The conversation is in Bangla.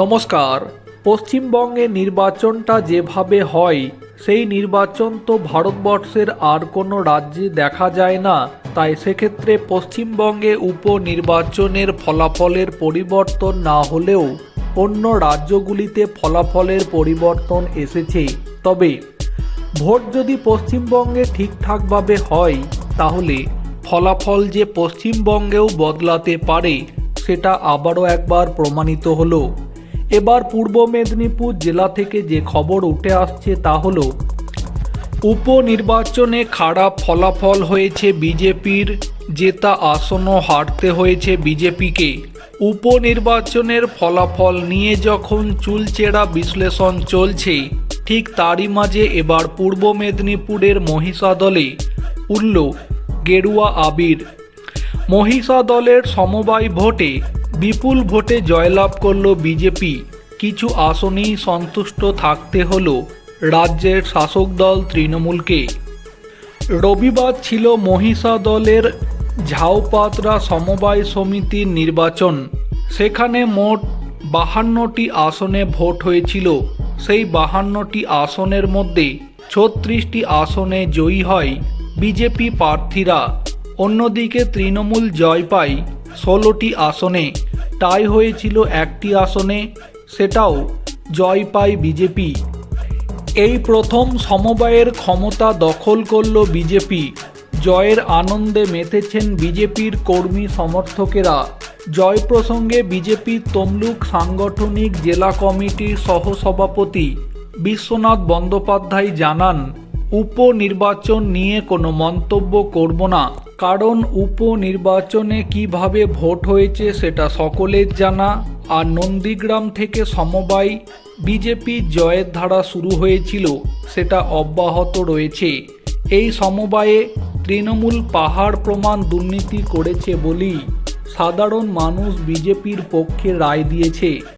নমস্কার। পশ্চিমবঙ্গে নির্বাচনটা যেভাবে হয়, সেই নির্বাচন তো ভারতবর্ষের আর কোনো রাজ্যে দেখা যায় না। তাই সেক্ষেত্রে পশ্চিমবঙ্গে উপনির্বাচনের ফলাফলের পরিবর্তন না হলেও অন্য রাজ্যগুলিতে ফলাফলের পরিবর্তন এসেছে। তবে ভোট যদি পশ্চিমবঙ্গে ঠিকঠাকভাবে হয়, তাহলে ফলাফল যে পশ্চিমবঙ্গেও বদলাতে পারে, সেটা আবারও একবার প্রমাণিত হলো। এবার পূর্ব মেদিনীপুর জেলা থেকে যে খবর উঠে আসছে তা হল, উপনির্বাচনে খারাপ ফলাফল হয়েছে বিজেপির, জেতা আসনও হারতে হয়েছে বিজেপিকে। উপনির্বাচনের ফলাফল নিয়ে যখন চুলচেরা বিশ্লেষণ চলছে, ঠিক তারই মাঝে এবার পূর্ব মেদিনীপুরের মহিষা দলে উঠল গেরুয়া আবির। মহিষা দলের সমবায় ভোটে বিপুল ভোটে জয়লাভ করল বিজেপি। কিছু আসনেই সন্তুষ্ট থাকতে হলো রাজ্যের শাসক দল তৃণমূলকে। রবিবার ছিল মহিষা দলের ঝাউপাতরা সমবায় সমিতির নির্বাচন। সেখানে মোট বাহান্নটি আসনে ভোট হয়েছিল। সেই বাহান্নটি আসনের মধ্যে ছত্রিশটি আসনে জয়ী হয় বিজেপি প্রার্থীরা। অন্যদিকে তৃণমূল জয় পায় ষোলোটি আসনে। টাই হয়েছিল একটি আসনে, সেটাও জয় পায় বিজেপি। এই প্রথম সমবায়ের ক্ষমতা দখল করল বিজেপি। জয়ের আনন্দে মেতেছেন বিজেপির কর্মী সমর্থকেরা। জয় প্রসঙ্গে বিজেপির তমলুক সাংগঠনিক জেলা কমিটির সহসভাপতি বিশ্বনাথ বন্দ্যোপাধ্যায় জানান উপনির্বাচন নিয়ে কোনো মন্তব্য করব না। কারণ উপনির্বাচনে কীভাবে ভোট হয়েছে সেটা সকলের জানা। আর নন্দীগ্রাম থেকে সমবায় বিজেপির জয়ের ধারা শুরু হয়েছিল, সেটা অব্যাহত রয়েছে। এই সমবায়ে তৃণমূল পাহাড় প্রমাণ দুর্নীতি করেছে বলেই সাধারণ মানুষ বিজেপির পক্ষে রায় দিয়েছে।